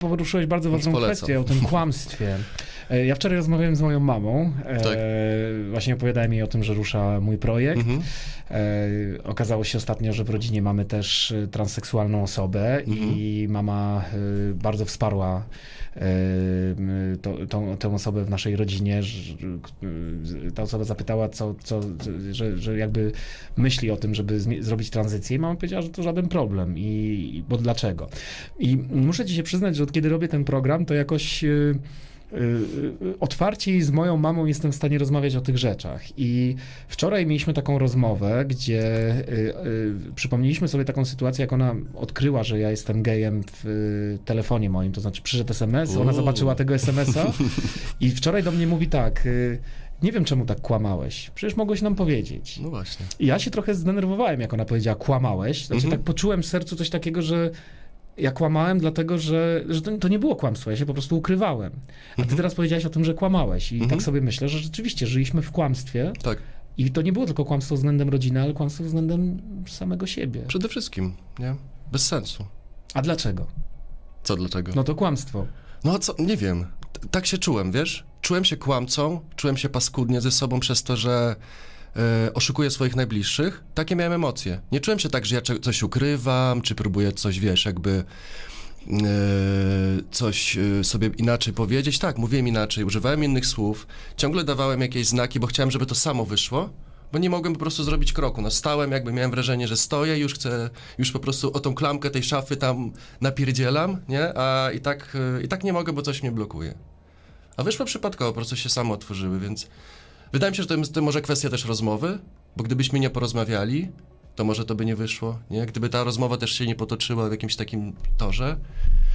poruszyłeś bardzo ważną kwestię o tym kłamstwie. E, Ja wczoraj rozmawiałem z moją mamą. e, Tak. Właśnie opowiadałem jej o tym, że rusza mój projekt. Mhm. E, okazało się ostatnio, że w rodzinie mamy też transseksualną osobę i mama e, bardzo wsparła to, tą, tę osobę w naszej rodzinie. że- Ta osoba zapytała, co, co, że, że jakby myśli o tym, żeby zrobić tranzycję i mama powiedziała, że to żaden problem. I, i- bo dlaczego? I muszę ci się przyznać, że od kiedy robię ten program, to jakoś... y, y, otwarciej z moją mamą jestem w stanie rozmawiać o tych rzeczach. I wczoraj mieliśmy taką rozmowę, gdzie y, przypomnieliśmy sobie taką sytuację, jak ona odkryła, że ja jestem gejem w telefonie moim, to znaczy przyszedł SMS, ona zobaczyła tego SMS-a i wczoraj do mnie mówi tak, nie wiem czemu tak kłamałeś, przecież mogłeś nam powiedzieć. No właśnie. I ja się trochę zdenerwowałem, jak ona powiedziała kłamałeś, znaczy Mhm. tak poczułem w sercu coś takiego, że ja kłamałem, dlatego że, że to, to nie było kłamstwo, ja się po prostu ukrywałem. A ty Mhm. teraz powiedziałeś o tym, że kłamałeś. I Mhm. tak sobie myślę, że rzeczywiście żyliśmy w kłamstwie. Tak, I to nie było tylko kłamstwo względem rodziny, ale kłamstwo względem samego siebie. przede wszystkim, nie? Bez sensu. A dlaczego? Co dlaczego? No to kłamstwo. No a co, nie wiem. T- Tak się czułem, wiesz? Czułem się kłamcą, czułem się paskudnie ze sobą przez to, że e, oszukuję swoich najbliższych. Takie miałem emocje. Nie czułem się tak, że ja coś ukrywam, czy próbuję coś, wiesz, jakby e, coś e, sobie inaczej powiedzieć. Tak, mówiłem inaczej, używałem innych słów, ciągle dawałem jakieś znaki, bo chciałem, żeby to samo wyszło. Bo nie mogłem po prostu zrobić kroku. No stałem, jakby miałem wrażenie, że stoję, już chcę, już po prostu o tą klamkę tej szafy tam napierdzielam, nie? A i tak, e, i tak nie mogę, bo coś mnie blokuje. A wyszło przypadkowo, po prostu się samo otworzyły, więc wydaje mi się, że to jest to może kwestia też rozmowy, bo gdybyśmy nie porozmawiali, to może to by nie wyszło, nie? Gdyby ta rozmowa też się nie potoczyła w jakimś takim torze,